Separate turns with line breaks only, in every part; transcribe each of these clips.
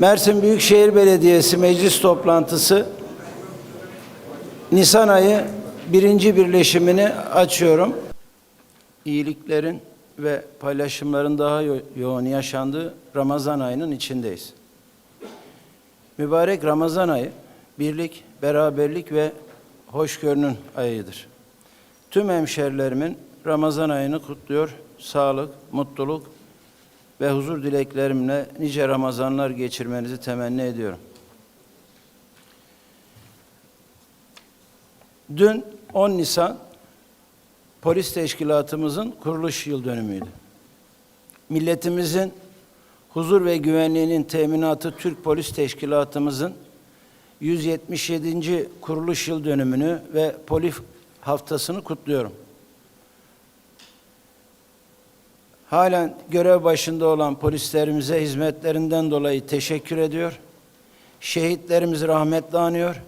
Mersin Büyükşehir Belediyesi meclis toplantısı Nisan ayı birinci birleşimini açıyorum. İyiliklerin ve paylaşımların daha yo- yoğun yaşandığı Ramazan ayının içindeyiz. Mübarek Ramazan ayı birlik, beraberlik ve hoşgörünün ayıdır. Tüm hemşerilerimin Ramazan ayını kutluyor. Sağlık, mutluluk ve huzur dileklerimle nice Ramazanlar geçirmenizi temenni ediyorum. Dün 10 Nisan polis teşkilatımızın kuruluş yıl dönümüydü. Milletimizin huzur ve güvenliğinin teminatı Türk Polis Teşkilatımızın 177. kuruluş yıl dönümünü ve polis haftasını kutluyorum. Halen görev başında olan polislerimize hizmetlerinden dolayı teşekkür ediyor. Şehitlerimizi rahmetle anıyor.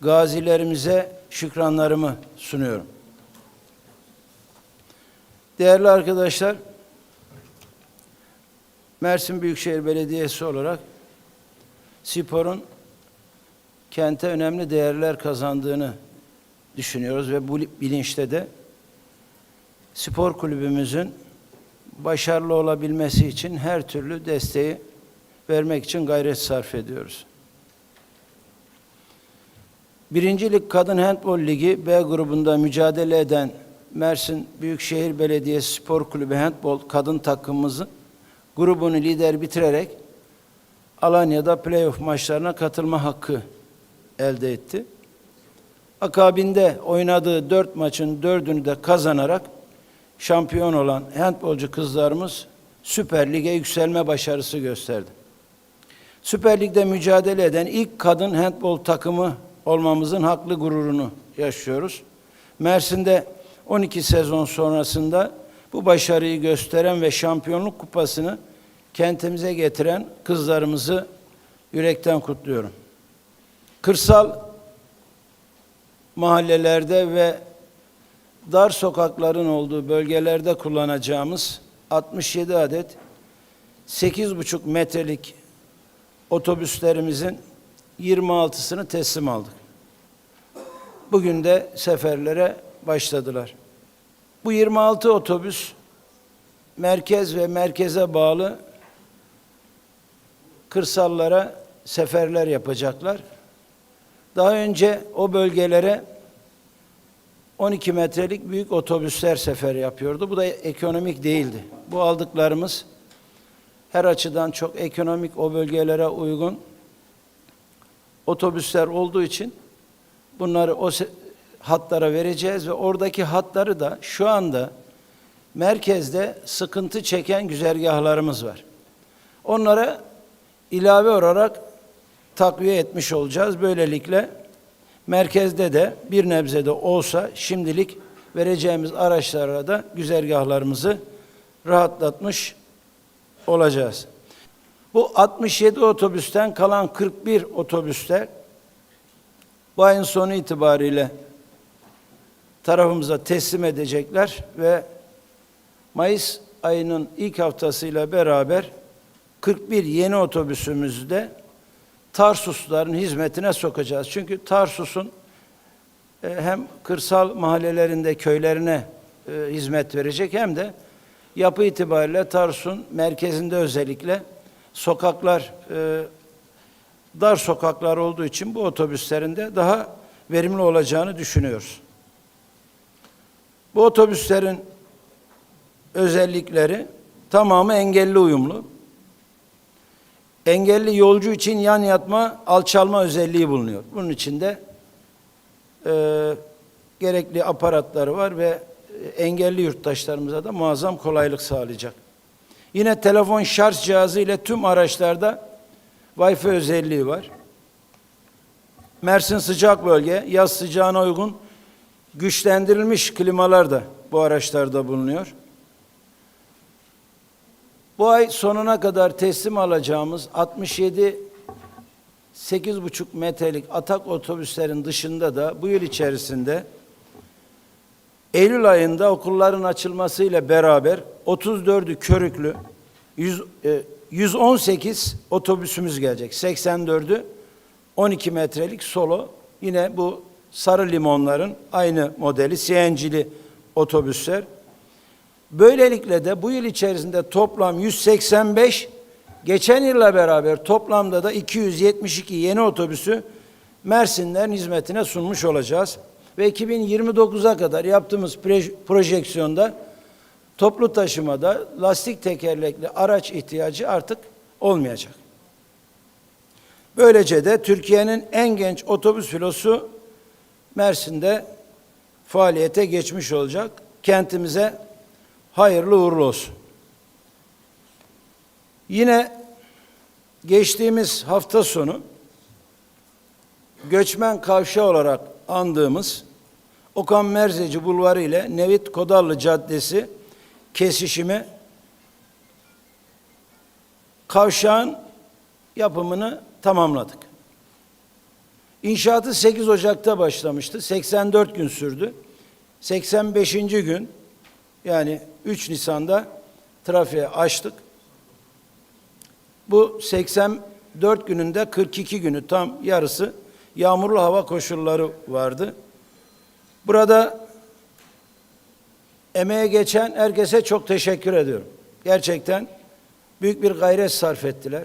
Gazilerimize şükranlarımı sunuyorum. Değerli arkadaşlar, Mersin Büyükşehir Belediyesi olarak sporun kente önemli değerler kazandığını düşünüyoruz ve bu bilinçte de spor kulübümüzün başarılı olabilmesi için her türlü desteği vermek için gayret sarf ediyoruz. Birinci Lig Kadın Handbol Ligi B grubunda mücadele eden Mersin Büyükşehir Belediyesi Spor Kulübü Handbol kadın takımımızın grubunu lider bitirerek Alanya'da playoff maçlarına katılma hakkı elde etti. Akabinde oynadığı dört maçın dördünü de kazanarak şampiyon olan handbolcu kızlarımız Süper Lig'e yükselme başarısı gösterdi. Süper Lig'de mücadele eden ilk kadın handbol takımı olmamızın haklı gururunu yaşıyoruz. Mersin'de 12 sezon sonrasında bu başarıyı gösteren ve şampiyonluk kupasını kentimize getiren kızlarımızı yürekten kutluyorum. Kırsal mahallelerde ve dar sokakların olduğu bölgelerde kullanacağımız 67 adet 8,5 metrelik otobüslerimizin 26'sını teslim aldık. Bugün de seferlere başladılar. Bu 26 otobüs merkez ve merkeze bağlı kırsallara seferler yapacaklar. Daha önce o bölgelere 12 metrelik büyük otobüsler sefer yapıyordu. Bu da ekonomik değildi. Bu aldıklarımız her açıdan çok ekonomik o bölgelere uygun otobüsler olduğu için bunları o hatlara vereceğiz ve oradaki hatları da şu anda merkezde sıkıntı çeken güzergahlarımız var. Onlara ilave olarak takviye etmiş olacağız. Böylelikle merkezde de bir nebze de olsa şimdilik vereceğimiz araçlara da güzergahlarımızı rahatlatmış olacağız. Bu 67 otobüsten kalan 41 otobüste bu ayın sonu itibariyle tarafımıza teslim edecekler ve Mayıs ayının ilk haftasıyla beraber 41 yeni otobüsümüzü de Tarsusların hizmetine sokacağız. Çünkü Tarsus'un e, hem kırsal mahallelerinde köylerine e, hizmet verecek hem de yapı itibariyle Tarsus'un merkezinde özellikle sokaklar e, dar sokaklar olduğu için bu otobüslerin de daha verimli olacağını düşünüyoruz. Bu otobüslerin özellikleri tamamı engelli uyumlu. Engelli yolcu için yan yatma, alçalma özelliği bulunuyor. Bunun içinde e, gerekli aparatları var ve e, engelli yurttaşlarımıza da muazzam kolaylık sağlayacak. Yine telefon şarj cihazı ile tüm araçlarda Wi-Fi özelliği var. Mersin sıcak bölge, yaz sıcağına uygun güçlendirilmiş klimalar da bu araçlarda bulunuyor. Bu ay sonuna kadar teslim alacağımız 67 8,5 metrelik atak otobüslerin dışında da bu yıl içerisinde Eylül ayında okulların açılmasıyla beraber 34'ü körüklü, 100, e, 118 otobüsümüz gelecek. 84'ü 12 metrelik solo. Yine bu sarı limonların aynı modeli CNG'li otobüsler. Böylelikle de bu yıl içerisinde toplam 185, geçen yılla beraber toplamda da 272 yeni otobüsü Mersinlerin hizmetine sunmuş olacağız. Ve 2029'a kadar yaptığımız projeksiyonda toplu taşımada lastik tekerlekli araç ihtiyacı artık olmayacak. Böylece de Türkiye'nin en genç otobüs filosu Mersin'de faaliyete geçmiş olacak. Kentimize hayırlı uğurlu olsun. Yine geçtiğimiz hafta sonu göçmen kavşağı olarak andığımız Okan Merzeci Bulvarı ile Nevit Kodallı Caddesi kesişimi kavşağın yapımını tamamladık. İnşaatı 8 Ocak'ta başlamıştı. 84 gün sürdü. 85. gün yani 3 Nisan'da trafiğe açtık. Bu 84 gününde 42 günü tam yarısı yağmurlu hava koşulları vardı. Burada emeğe geçen herkese çok teşekkür ediyorum. Gerçekten büyük bir gayret sarf ettiler.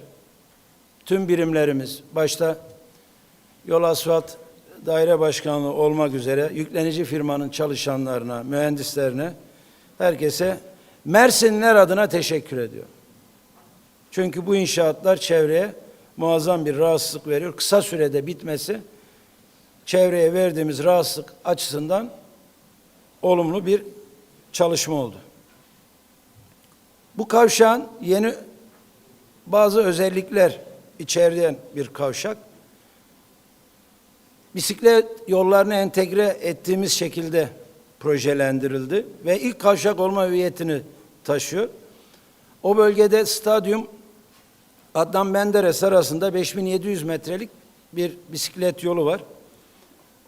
Tüm birimlerimiz başta Yol Asfalt Daire Başkanlığı olmak üzere yüklenici firmanın çalışanlarına, mühendislerine, herkese Mersinliler adına teşekkür ediyorum. Çünkü bu inşaatlar çevreye muazzam bir rahatsızlık veriyor. Kısa sürede bitmesi çevreye verdiğimiz rahatsızlık açısından olumlu bir çalışma oldu. Bu kavşağın yeni bazı özellikler içeren bir kavşak. Bisiklet yollarını entegre ettiğimiz şekilde projelendirildi ve ilk kavşak olma hüviyetini taşıyor. O bölgede stadyum Adnan Menderes arasında 5700 metrelik bir bisiklet yolu var.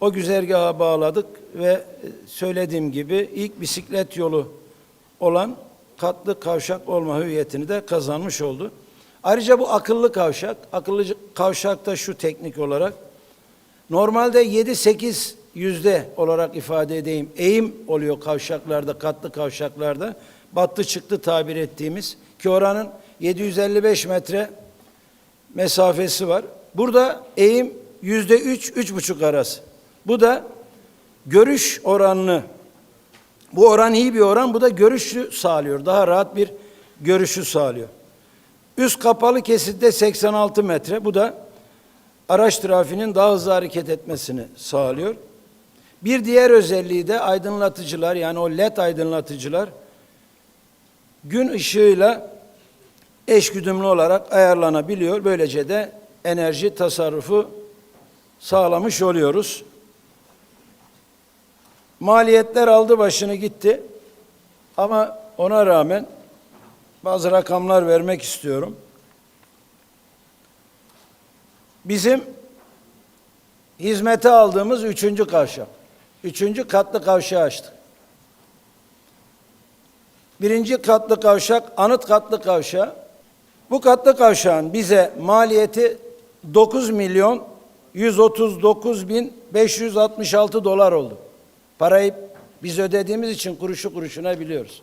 O güzergaha bağladık ve söylediğim gibi ilk bisiklet yolu olan katlı kavşak olma hüviyetini de kazanmış oldu. Ayrıca bu akıllı kavşak, akıllı kavşakta şu teknik olarak normalde 7-8 yüzde olarak ifade edeyim eğim oluyor kavşaklarda, katlı kavşaklarda. Battı çıktı tabir ettiğimiz ki oranın 755 metre mesafesi var. Burada eğim yüzde üç, üç buçuk arası. Bu da görüş oranını, bu oran iyi bir oran, bu da görüşü sağlıyor. Daha rahat bir görüşü sağlıyor. Üst kapalı kesitte 86 metre, bu da araç trafiğinin daha hızlı hareket etmesini sağlıyor. Bir diğer özelliği de aydınlatıcılar, yani o led aydınlatıcılar gün ışığıyla eşgüdümlü olarak ayarlanabiliyor. Böylece de enerji tasarrufu sağlamış oluyoruz. Maliyetler aldı başını gitti. Ama ona rağmen bazı rakamlar vermek istiyorum. Bizim hizmete aldığımız üçüncü kavşak. Üçüncü katlı kavşağı açtık. Birinci katlı kavşak, anıt katlı kavşağı. Bu katlı kavşağın bize maliyeti 9 milyon 139 bin 566 dolar oldu. Parayı biz ödediğimiz için kuruşu kuruşuna biliyoruz.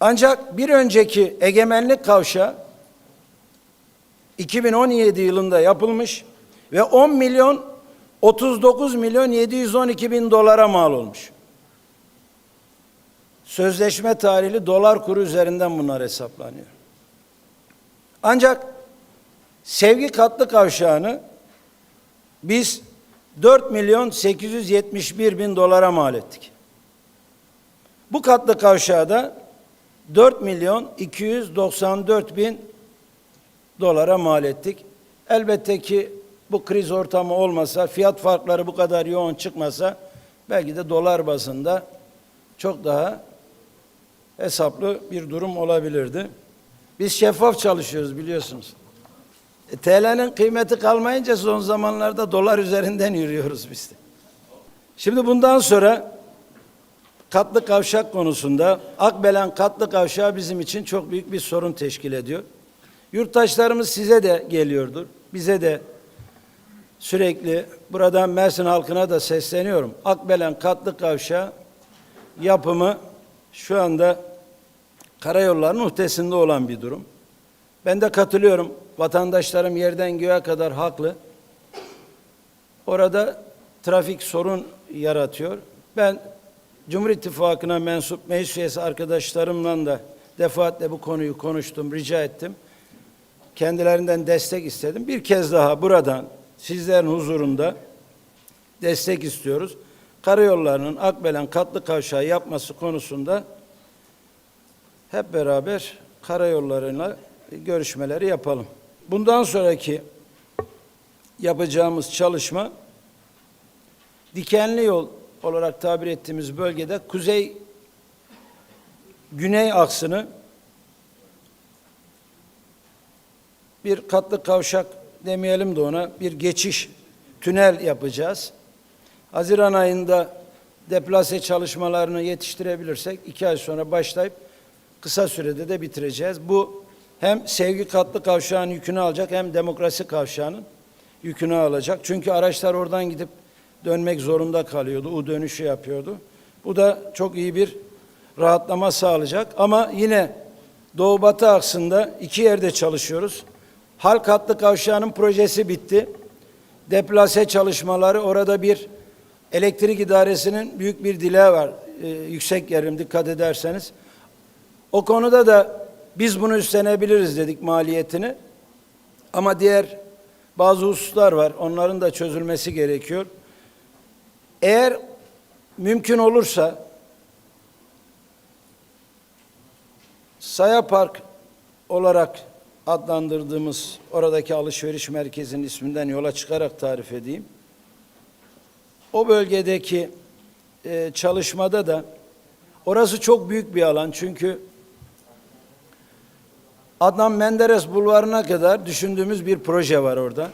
Ancak bir önceki egemenlik kavşağı 2017 yılında yapılmış ve 10 milyon 39 milyon 712 bin dolara mal olmuş. Sözleşme tarihli dolar kuru üzerinden bunlar hesaplanıyor. Ancak sevgi katlı kavşağını biz 4 milyon 871 bin dolara mal ettik. Bu katlı kavşağı da 4 milyon 294 bin dolara mal ettik. Elbette ki bu kriz ortamı olmasa, fiyat farkları bu kadar yoğun çıkmasa belki de dolar bazında çok daha hesaplı bir durum olabilirdi. Biz şeffaf çalışıyoruz biliyorsunuz. E, TL'nin kıymeti kalmayınca son zamanlarda dolar üzerinden yürüyoruz biz de. Şimdi bundan sonra katlı kavşak konusunda Akbelen katlı kavşağı bizim için çok büyük bir sorun teşkil ediyor. Yurttaşlarımız size de geliyordur. Bize de sürekli buradan Mersin halkına da sesleniyorum. Akbelen katlı kavşağı yapımı şu anda karayollarının ötesinde olan bir durum. Ben de katılıyorum. Vatandaşlarım yerden göğe kadar haklı. Orada trafik sorun yaratıyor. Ben Cumhur İttifakı'na mensup meclis üyesi arkadaşlarımla da defaatle bu konuyu konuştum, rica ettim. Kendilerinden destek istedim. Bir kez daha buradan sizlerin huzurunda destek istiyoruz. Karayollarının Akbelen katlı kavşağı yapması konusunda hep beraber karayollarıyla görüşmeleri yapalım. Bundan sonraki yapacağımız çalışma dikenli yol olarak tabir ettiğimiz bölgede kuzey güney aksını bir katlı kavşak demeyelim de ona bir geçiş tünel yapacağız. Haziran ayında deplase çalışmalarını yetiştirebilirsek iki ay sonra başlayıp kısa sürede de bitireceğiz. Bu hem sevgi katlı kavşağın yükünü alacak hem demokrasi kavşağının yükünü alacak. Çünkü araçlar oradan gidip dönmek zorunda kalıyordu. U dönüşü yapıyordu. Bu da çok iyi bir rahatlama sağlayacak. Ama yine Doğu Batı aksında iki yerde çalışıyoruz. Halk hatlı kavşağının projesi bitti. Deplase çalışmaları orada bir elektrik idaresinin büyük bir dileği var. Ee, yüksek yerim dikkat ederseniz. O konuda da biz bunu üstlenebiliriz dedik maliyetini. Ama diğer bazı hususlar var. Onların da çözülmesi gerekiyor. Eğer mümkün olursa Saya Park olarak adlandırdığımız oradaki alışveriş merkezinin isminden yola çıkarak tarif edeyim. O bölgedeki e, çalışmada da orası çok büyük bir alan çünkü Adnan Menderes Bulvarı'na kadar düşündüğümüz bir proje var orada.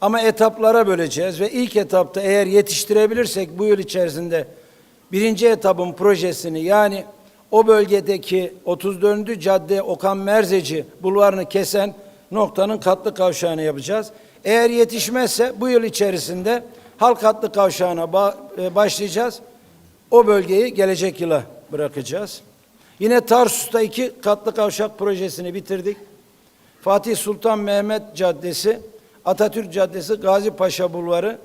Ama etaplara böleceğiz ve ilk etapta eğer yetiştirebilirsek bu yıl içerisinde birinci etapın projesini yani o bölgedeki 34. cadde Okan Merzeci bulvarını kesen noktanın katlı kavşağını yapacağız. Eğer yetişmezse bu yıl içerisinde halk katlı kavşağına e, başlayacağız. O bölgeyi gelecek yıla bırakacağız. Yine Tarsus'ta iki katlı kavşak projesini bitirdik. Fatih Sultan Mehmet Caddesi, Atatürk Caddesi, Gazi Paşa Bulvarı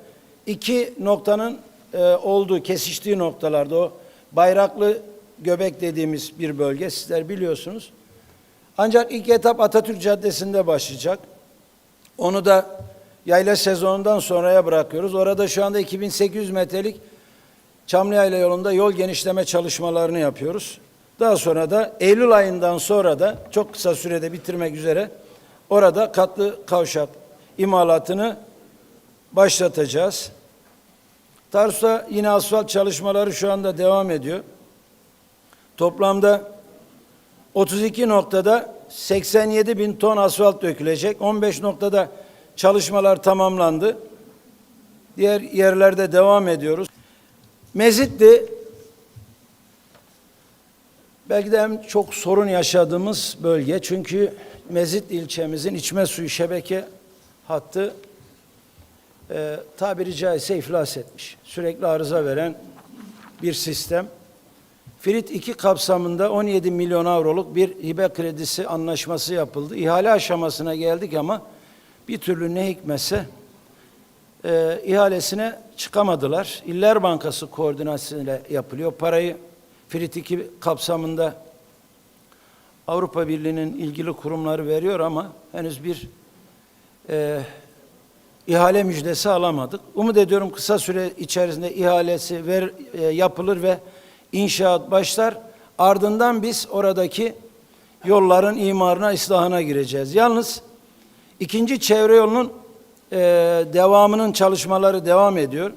iki noktanın e, olduğu, kesiştiği noktalarda o bayraklı göbek dediğimiz bir bölge sizler biliyorsunuz. Ancak ilk etap Atatürk Caddesi'nde başlayacak. Onu da yayla sezonundan sonraya bırakıyoruz. Orada şu anda 2800 metrelik Çamlıyayla yolunda yol genişleme çalışmalarını yapıyoruz. Daha sonra da Eylül ayından sonra da çok kısa sürede bitirmek üzere orada katlı kavşak imalatını başlatacağız. Tarsus'ta yine asfalt çalışmaları şu anda devam ediyor. Toplamda 32 noktada 87 bin ton asfalt dökülecek. 15 noktada çalışmalar tamamlandı. Diğer yerlerde devam ediyoruz. Mezitli belki de en çok sorun yaşadığımız bölge. Çünkü Mezit ilçemizin içme suyu şebeke hattı e, tabiri caizse iflas etmiş. Sürekli arıza veren bir sistem. Firit 2 kapsamında 17 milyon avroluk bir hibe kredisi anlaşması yapıldı. İhale aşamasına geldik ama bir türlü ne hikmetse e, ihalesine çıkamadılar. İller Bankası koordinasyonuyla yapılıyor. Parayı Firit 2 kapsamında Avrupa Birliği'nin ilgili kurumları veriyor ama henüz bir e, ihale müjdesi alamadık. Umut ediyorum kısa süre içerisinde ihalesi ver, e, yapılır ve inşaat başlar. Ardından biz oradaki yolların imarına, ıslahına gireceğiz. Yalnız ikinci çevre yolunun e, devamının çalışmaları devam ediyor.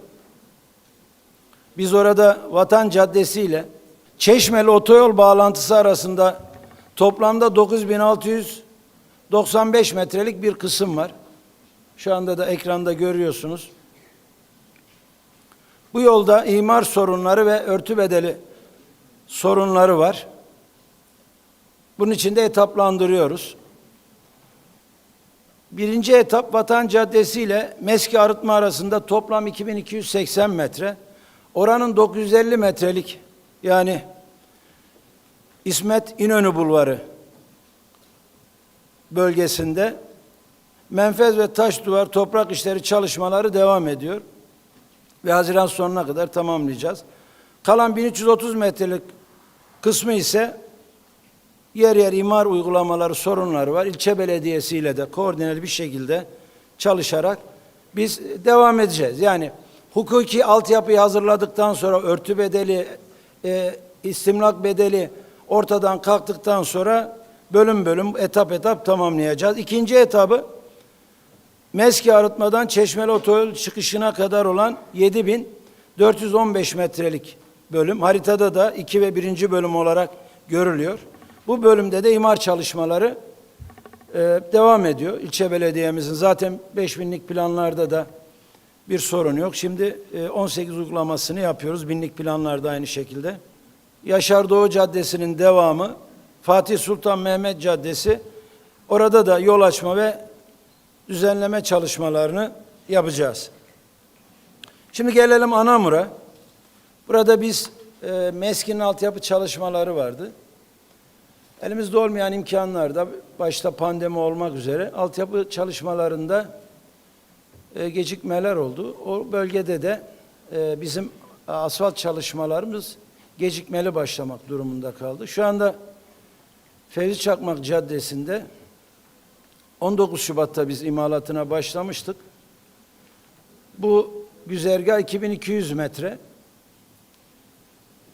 Biz orada Vatan Caddesi ile Çeşmeli otoyol bağlantısı arasında toplamda 9695 metrelik bir kısım var. Şu anda da ekranda görüyorsunuz. Bu yolda imar sorunları ve örtü bedeli sorunları var. Bunun için de etaplandırıyoruz. Birinci etap Vatan Caddesi ile Meski Arıtma arasında toplam 2280 metre. Oranın 950 metrelik yani İsmet İnönü Bulvarı bölgesinde menfez ve taş duvar toprak işleri çalışmaları devam ediyor. Ve Haziran sonuna kadar tamamlayacağız. Kalan 1330 metrelik kısmı ise yer yer imar uygulamaları sorunları var. İlçe belediyesiyle de koordineli bir şekilde çalışarak biz devam edeceğiz. Yani hukuki altyapıyı hazırladıktan sonra örtü bedeli, e, istimlak bedeli ortadan kalktıktan sonra bölüm bölüm, etap etap tamamlayacağız. İkinci etabı Meski arıtmadan Çeşmeli Otoyol çıkışına kadar olan 7415 metrelik bölüm. Haritada da 2 ve 1. bölüm olarak görülüyor. Bu bölümde de imar çalışmaları e, devam ediyor. İlçe belediyemizin zaten 5000'lik planlarda da bir sorun yok. Şimdi e, 18 uygulamasını yapıyoruz. Binlik planlarda aynı şekilde. Yaşar Doğu Caddesi'nin devamı Fatih Sultan Mehmet Caddesi. Orada da yol açma ve düzenleme çalışmalarını yapacağız. Şimdi gelelim Anamur'a. Burada biz e, MESKİ'nin altyapı çalışmaları vardı. Elimizde olmayan imkanlarda başta pandemi olmak üzere altyapı çalışmalarında e, gecikmeler oldu. O bölgede de e, bizim asfalt çalışmalarımız gecikmeli başlamak durumunda kaldı. Şu anda Fevzi Çakmak Caddesi'nde 19 Şubat'ta biz imalatına başlamıştık. Bu güzergah 2200 metre.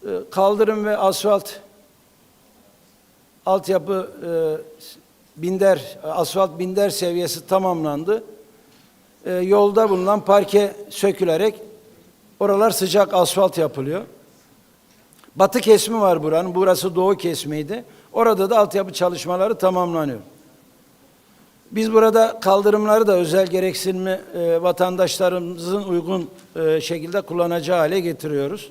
Ee, Kaldırım ve asfalt altyapı e, binder, asfalt binder seviyesi tamamlandı. Ee, Yolda bulunan parke sökülerek oralar sıcak asfalt yapılıyor. Batı kesimi var buranın. Burası doğu kesmiydi. Orada da altyapı çalışmaları tamamlanıyor. Biz burada kaldırımları da özel gereksinimi e, vatandaşlarımızın uygun e, şekilde kullanacağı hale getiriyoruz.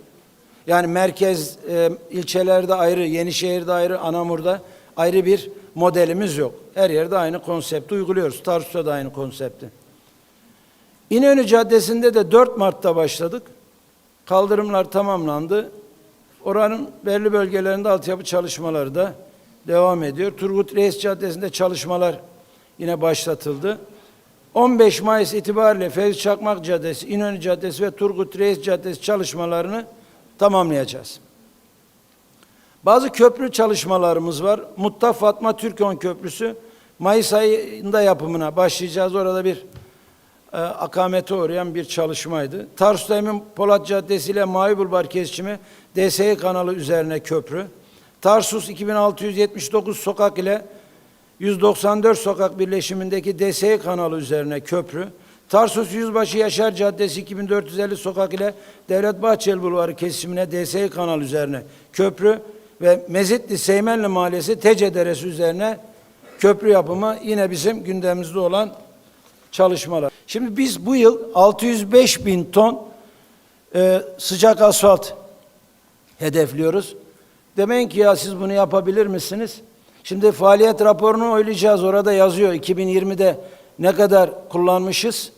Yani merkez e, ilçelerde ayrı, Yenişehir'de ayrı, Anamur'da ayrı bir modelimiz yok. Her yerde aynı konsepti uyguluyoruz. Tarsus'ta da aynı konsepti. İnönü Caddesi'nde de 4 Mart'ta başladık. Kaldırımlar tamamlandı. Oranın belli bölgelerinde altyapı çalışmaları da devam ediyor. Turgut Reis Caddesi'nde çalışmalar yine başlatıldı. 15 Mayıs itibariyle Fevzi Çakmak Caddesi, İnönü Caddesi ve Turgut Reis Caddesi çalışmalarını tamamlayacağız. Bazı köprü çalışmalarımız var. Mutta Fatma Türkön Köprüsü Mayıs ayında yapımına başlayacağız. Orada bir e, akamete uğrayan bir çalışmaydı. Tarsus'ta Emin Polat Caddesi ile Mavi Bulvar kesişimi DSE kanalı üzerine köprü. Tarsus 2679 sokak ile 194 sokak birleşimindeki DSE kanalı üzerine köprü. Tarsus Yüzbaşı Yaşar Caddesi 2450 sokak ile Devlet Bahçeli Bulvarı kesimine DSE kanal üzerine köprü ve Mezitli Seymenli Mahallesi Tece Deresi üzerine köprü yapımı yine bizim gündemimizde olan çalışmalar. Şimdi biz bu yıl 605 bin ton e, sıcak asfalt hedefliyoruz. Demeyin ki ya siz bunu yapabilir misiniz? Şimdi faaliyet raporunu oylayacağız. Orada yazıyor 2020'de ne kadar kullanmışız?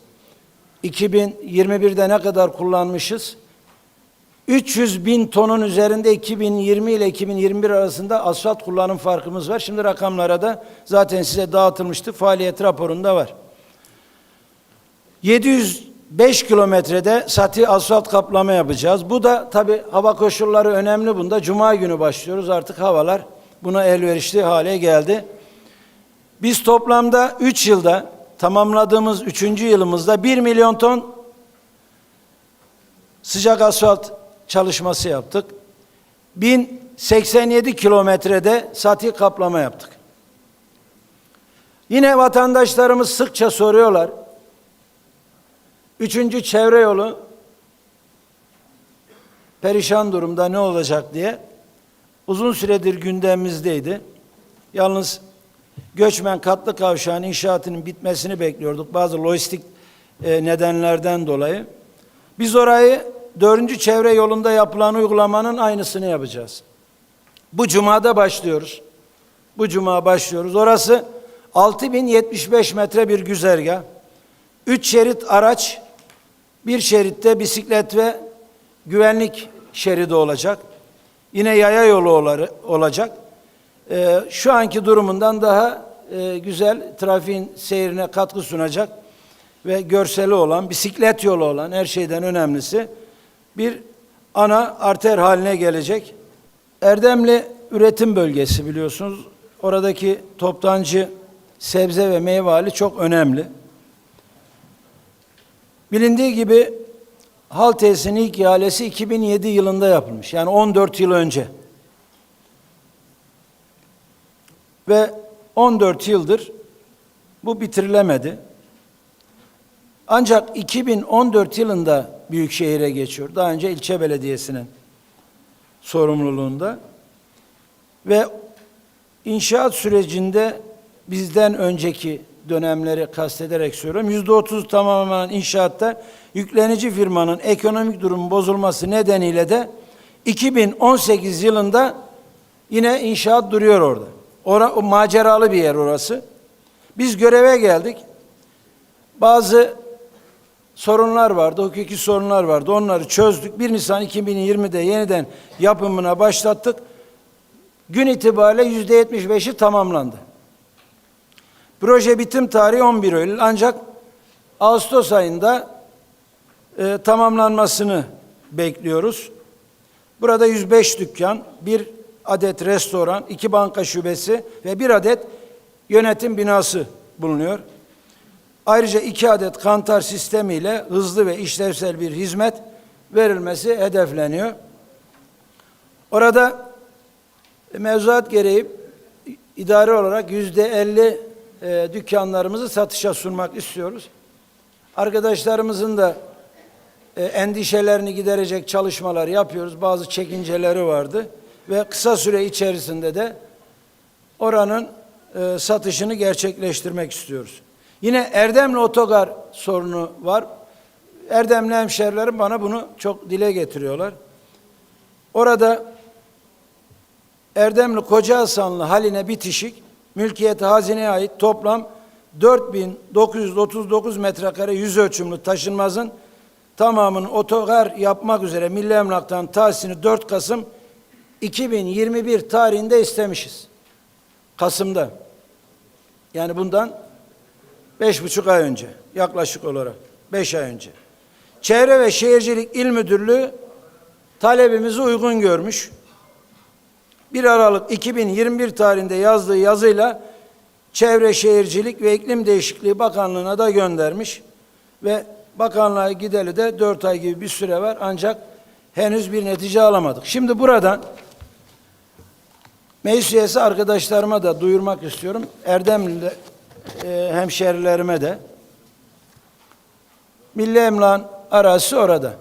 2021'de ne kadar kullanmışız? 300 bin tonun üzerinde 2020 ile 2021 arasında asfalt kullanım farkımız var. Şimdi rakamlara da zaten size dağıtılmıştı. Faaliyet raporunda var. 705 kilometrede sati asfalt kaplama yapacağız. Bu da tabi hava koşulları önemli bunda. Cuma günü başlıyoruz. Artık havalar buna elverişli hale geldi. Biz toplamda 3 yılda tamamladığımız 3. yılımızda 1 milyon ton sıcak asfalt çalışması yaptık. 1087 kilometrede sati kaplama yaptık. Yine vatandaşlarımız sıkça soruyorlar. Üçüncü çevre yolu perişan durumda ne olacak diye uzun süredir gündemimizdeydi. Yalnız göçmen katlı kavşağın inşaatının bitmesini bekliyorduk bazı lojistik e, nedenlerden dolayı. Biz orayı dördüncü çevre yolunda yapılan uygulamanın aynısını yapacağız. Bu cumada başlıyoruz. Bu cuma başlıyoruz. Orası 6075 metre bir güzergah. Üç şerit araç, bir şeritte bisiklet ve güvenlik şeridi olacak. Yine yaya yolu olacak. Ee, şu anki durumundan daha e, güzel trafiğin seyrine katkı sunacak ve görseli olan, bisiklet yolu olan her şeyden önemlisi bir ana arter haline gelecek. Erdemli üretim bölgesi biliyorsunuz. Oradaki toptancı sebze ve meyve hali çok önemli. Bilindiği gibi hal tesisinin ilk ihalesi 2007 yılında yapılmış. Yani 14 yıl önce. Ve 14 yıldır bu bitirilemedi. Ancak 2014 yılında Büyükşehir'e geçiyor. Daha önce ilçe belediyesinin sorumluluğunda. Ve inşaat sürecinde bizden önceki dönemleri kastederek söylüyorum. Yüzde otuz tamamlanan inşaatta yüklenici firmanın ekonomik durumu bozulması nedeniyle de 2018 yılında yine inşaat duruyor orada. Ora, o maceralı bir yer orası. Biz göreve geldik. Bazı sorunlar vardı, hukuki sorunlar vardı. Onları çözdük. 1 Nisan 2020'de yeniden yapımına başlattık. Gün itibariyle yüzde yetmiş beşi tamamlandı. Proje bitim tarihi 11 Eylül ancak Ağustos ayında e, tamamlanmasını bekliyoruz. Burada 105 dükkan, bir adet restoran, iki banka şubesi ve bir adet yönetim binası bulunuyor. Ayrıca iki adet kantar sistemiyle hızlı ve işlevsel bir hizmet verilmesi hedefleniyor. Orada mevzuat gereği idari olarak yüzde elli e, dükkanlarımızı satışa sunmak istiyoruz. Arkadaşlarımızın da e, endişelerini giderecek çalışmalar yapıyoruz. Bazı çekinceleri vardı ve kısa süre içerisinde de oranın e, satışını gerçekleştirmek istiyoruz. Yine Erdemli Otogar sorunu var. Erdemli hemşerilerim bana bunu çok dile getiriyorlar. Orada Erdemli Koca Hasanlı haline bitişik, mülkiyeti hazineye ait toplam 4939 metrekare yüz ölçümlü taşınmazın tamamını otogar yapmak üzere Milli Emlak'tan tahsisini 4 Kasım 2021 tarihinde istemişiz. Kasım'da. Yani bundan beş buçuk ay önce yaklaşık olarak beş ay önce. Çevre ve Şehircilik İl Müdürlüğü talebimizi uygun görmüş. 1 Aralık 2021 tarihinde yazdığı yazıyla Çevre Şehircilik ve İklim Değişikliği Bakanlığı'na da göndermiş ve bakanlığa gideli de 4 ay gibi bir süre var ancak henüz bir netice alamadık. Şimdi buradan meclis üyesi arkadaşlarıma da duyurmak istiyorum. Erdemli e, hemşerilerime de Milli Emlak'ın arazisi orada.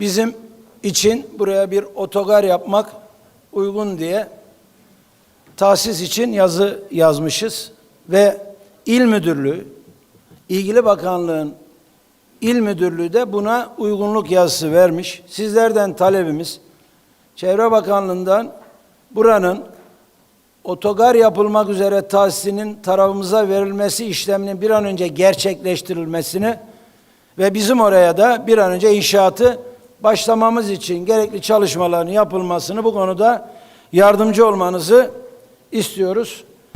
Bizim için buraya bir otogar yapmak uygun diye tahsis için yazı yazmışız ve il müdürlüğü, ilgili bakanlığın il müdürlüğü de buna uygunluk yazısı vermiş. Sizlerden talebimiz Çevre Bakanlığı'ndan buranın otogar yapılmak üzere tahsisinin tarafımıza verilmesi işleminin bir an önce gerçekleştirilmesini ve bizim oraya da bir an önce inşaatı başlamamız için gerekli çalışmaların yapılmasını bu konuda yardımcı olmanızı istiyoruz.